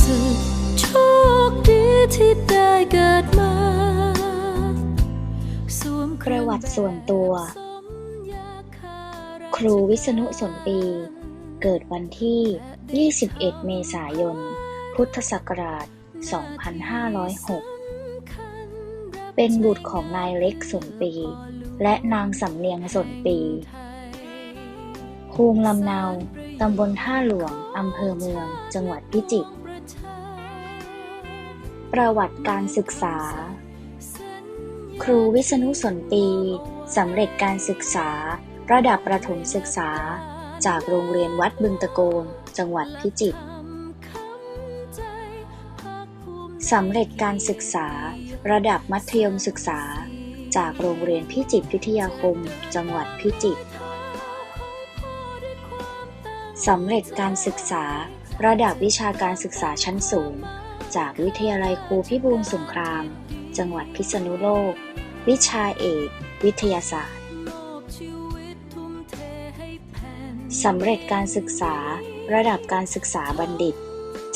สึกโชคดีที่ได้เกิดมาสวมประวัติส่วนตัวคราครูวิษณุสนปี เกิดวันที่ 21 เมษายน พุทธศักราช 2506 เป็นบุตรของนายเล็กสนปี และนางสำเนียงสนปี ภูมิลำเนา ตำบลท่าหลวง อำเภอเมือง จังหวัดพิจิตร ประวัติการศึกษา ครูวิษณุสนปีสำเร็จการศึกษา ระดับประถมศึกษา จากโรงเรียนวัดบึงตะโกน จังหวัดพิจิตรสำเร็จการศึกษา ระดับมัธยมศึกษา จากโรงเรียนพิจิตรพิทยาคม จังหวัดพิจิตรสำเร็จการศึกษา ระดับวิชาการศึกษาชั้นสูง จากวิทยาลัยครูพิบูลสงคราม จังหวัดพิษณุโลก วิชาเอก วิทยาศาสตร์สำเร็จการศึกษาระดับการศึกษาบัณฑิต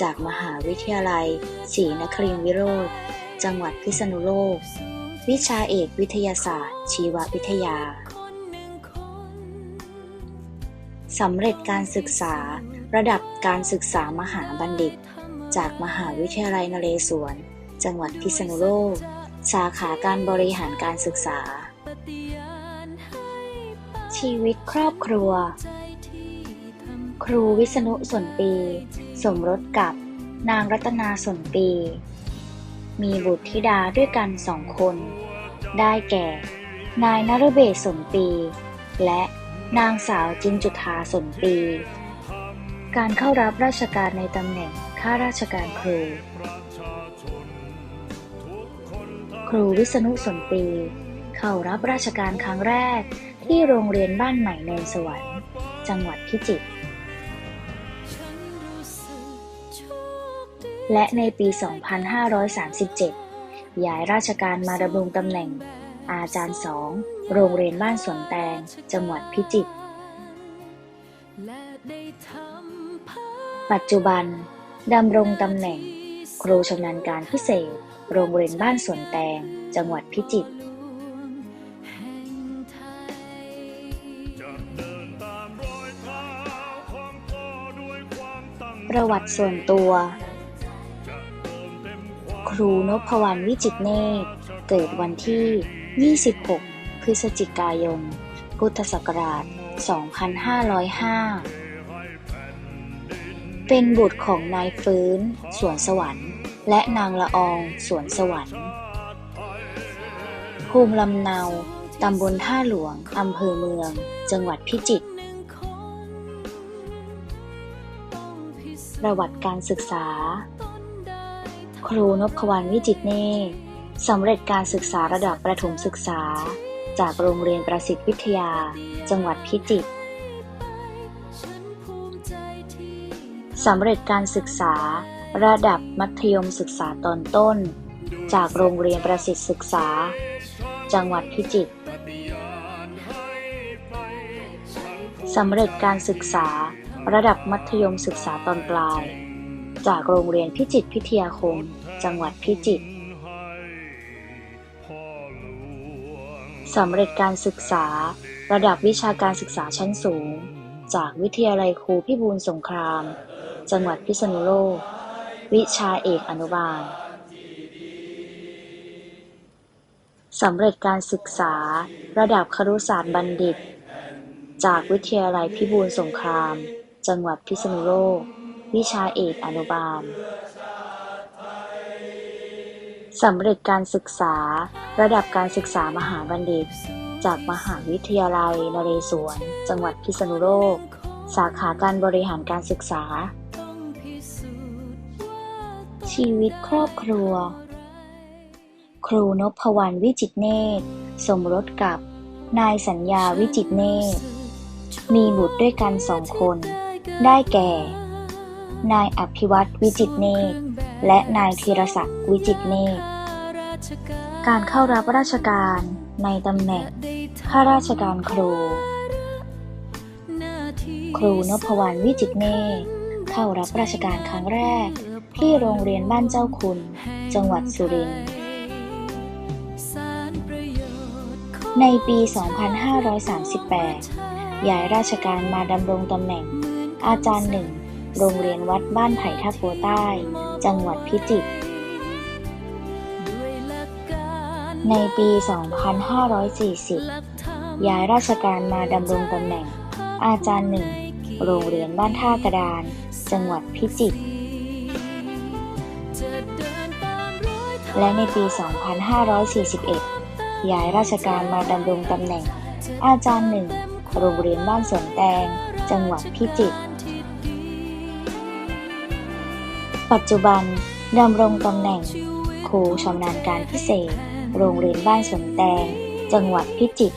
จากมหาวิทยาลัยศรีนครินทรวิโรธจังหวัดพิษณุโลก วิชาเอกวิทยาศาสตร์ ชีววิทยาสำเร็จการศึกษาระดับการศึกษามหาบัณฑิต จากมหาวิทยาลัยนเรศวร จังหวัดพิษณุโลก สาขาการบริหารการศึกษา ชีวิตครอบครัว ครูวิษณุสนปี สมรสกับนางรัตนาสนปี มีบุตรธิดาด้วยกันสองคน ได้แก่ นายนรเบศสนปี และนางสาวจินจุธาสนปี การเข้ารับราชการในตำแหน่ง ข้าราชการครู ครูวิษณุสนปีเข้ารับราชการครั้งแรกที่โรงเรียนบ้านใหม่เนินสวรรค์ จังหวัดพิจิตรฉันรู้สึกโชคดีและในปี 2537 ย้ายราชการมาดำรงตำแหน่ง อาจารย์สองโรงเรียนบ้านสวนแตง จังหวัดพิจิตร ปัจจุบัน ดำรงตำแหน่ง ครูชำนาญการพิเศษ โรงเรียนบ้านสวนแตง จังหวัดพิจิตรประวัติส่วนตัว ครูนพวรรณวิจิตรเนตร เกิดวันที่ 26 พฤศจิกายน พุทธศักราช 2505 เป็นบุตรของนายฟื้น สวนสวรรค์ และนางละออง สวนสวรรค์ ภูมิลำเนา ตำบลท่าหลวง อำเภอเมือง จังหวัดพิจิตร ประวัติการศึกษา ครูนพวรรณวิจิตรเนตรสำเร็จการศึกษาระดับประถมศึกษา จากโรงเรียนประสิทธิวิทยา จังหวัดพิจิตร สำเร็จการศึกษา ระดับมัธยมศึกษาตอนต้น จากโรงเรียนประสิทธิศึกษา จังหวัดพิจิตรสำเร็จการศึกษา ระดับมัธยมศึกษาตอนปลาย จากโรงเรียนพิจิตรพิทยาคม จังหวัดพิจิตรสำเร็จการศึกษา ระดับวิชาการศึกษาชั้นสูง จากวิทยาลัยครูพิบูลสงคราม จังหวัดพิษณุโลก วิชาเอกอนุบาลสำเร็จการศึกษาระดับครุศาสตร์บัณฑิต จากวิทยาลัยพิบูลสงคราม จังหวัดพิษณุโลก วิชาเอกอนุบาลสำเร็จการศึกษาระดับการศึกษามหาบัณฑิต จากมหาวิทยาลัยนเรศวร จังหวัดพิษณุโลก สาขาการบริหารการศึกษา ชีวิตครอบครัว ครูนพวรรณวิจิตรเนตรสมรสกับ นายสัญญาวิจิตรเนตรมีบุตรด้วยกันสองคน ได้แก่ นายอภิวัตวิจิตรเนตรและนายธีรศักดิ์วิจิตรเนตรการเข้ารับราชการในตำแหน่งข้าราชการครู ครูนพวรรณวิจิตรเนตรเข้ารับราชการครั้งแรก ที่โรงเรียนบ้านเจ้าคุณ จังหวัดสุรินทร์ ในปี 2538 ย้ายราชการมาดำรงตำแหน่ง อาจารย์หนึ่ง โรงเรียนวัดบ้านไผ่ท่าโพใต้ จังหวัดพิจิตร ในปี 2540 ย้ายราชการมาดำรงตำแหน่ง อาจารย์หนึ่ง โรงเรียนบ้านท่ากระดาน จังหวัดพิจิตร และในปี 2541 ย้ายราชการมาดำรงตำแหน่ง อาจารย์หนึ่ง โรงเรียนบ้านสวนแตง จังหวัดพิจิตร ปัจจุบันดำรงตำแหน่ง ครูชำนาญการพิเศษ โรงเรียนบ้านสวนแตง จังหวัดพิจิตร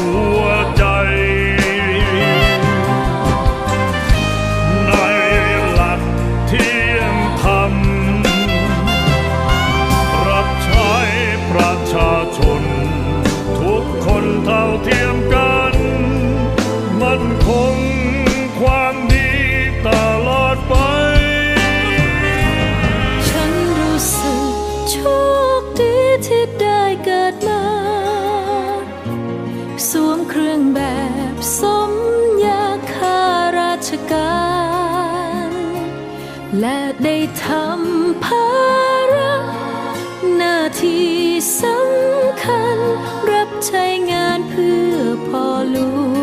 ชการ และได้ทำภาระหน้าที่สำคัญ รับใช้งานเพื่อพ่อหลวง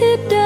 ดี